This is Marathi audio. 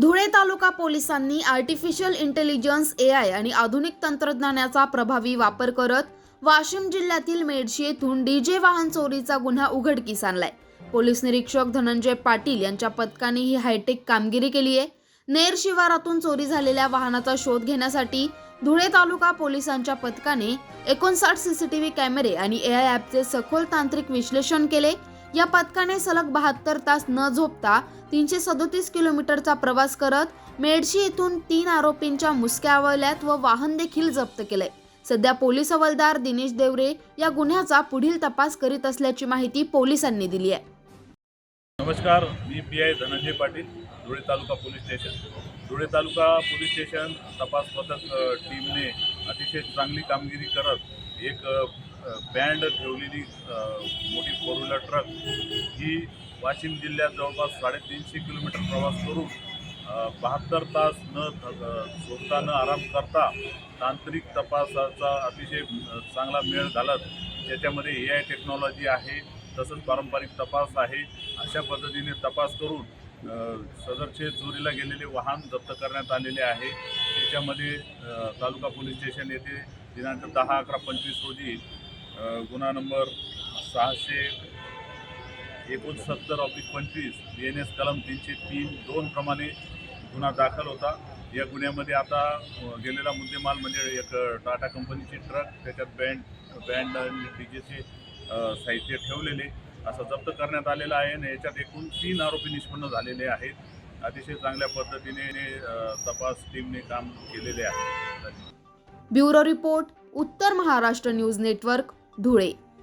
धुळे तालुका पोलिसांनी आर्टिफिशियल इंटेलिजन्स ए आय आणि आधुनिक तंत्रज्ञानाचा प्रभावी वापर करत वाशिम जिल्ह्यातील मेडशी येथून डीजे वाहन चोरीचा गुन्हा उघडकीस आणलाय. पोलीस निरीक्षक धनंजय पाटील यांच्या पथकाने ही हायटेक कामगिरी केली आहे. नेर शिवारातून चोरी झालेल्या वाहनाचा शोध घेण्यासाठी धुळे तालुका पोलिसांच्या पथकाने एकोणसाठ सीसीटीव्ही कॅमेरे आणि ए आय ॲपचे सखोल तांत्रिक विश्लेषण केले. या पथकाने सलग बहात्तर तास न झोपता तीनशे सदोतीस किलोमीटरचा प्रवास करत मेडशी येथून तीन आरोपींच्या मुसक्या आवळल्यात व वाहन देखील जप्त केले. सध्या पोलीस हवालदार दिनेश देवरे या गुन्ह्याचा पुढील तपास करीत असल्याची माहिती पोलिसांनी दिली आहे. नमस्कार मी P I Dhananjay Patil Dhule taluka police station. Dhule taluka police station तपास पथक टीमने अतिशय चांगली कामगिरी करत एक बँड ठेवलेली मोठी फोर व्हीलर ट्रक ही वाशिम जिल्ह्यात जवळपास साडेतीनशे किलोमीटर प्रवास करून बहात्तर तास न झोपता न आराम करता तांत्रिक तपासाचा अतिशय चांगला मेळ घालत त्याच्यामध्ये ए आय टेक्नॉलॉजी आहे तसंच पारंपरिक तपास आहे. अशा पद्धतीने तपास करून सदरचे चोरीला गेलेले वाहन जप्त करण्यात आलेले आहे. त्याच्यामध्ये तालुका पोलीस स्टेशन येथे दिनांक दहा अकरा पंचवीस रोजी गुन्हा नंबर सहाशे एकोणसत्तर ऑफिस पंचवीस बी एन एस कलम तीनशे तीन दोन प्रमाणे गुन्हा दाखल होता. या गुन्ह्यामध्ये आता गेलेला मुद्देमाल म्हणजे एक टाटा कंपनीची ट्रक त्याच्यात बँड बँड आणि डीजेचे साहित्य ठेवलेले असं जप्त करण्यात आलेलं आहे आणि याच्यात एकूण तीन आरोपी निष्पन्न झालेले आहेत. अतिशय चांगल्या पद्धतीने तपास टीमने काम केलेले आहे. ब्युरो रिपोर्ट उत्तर महाराष्ट्र न्यूज नेटवर्क. धुळे.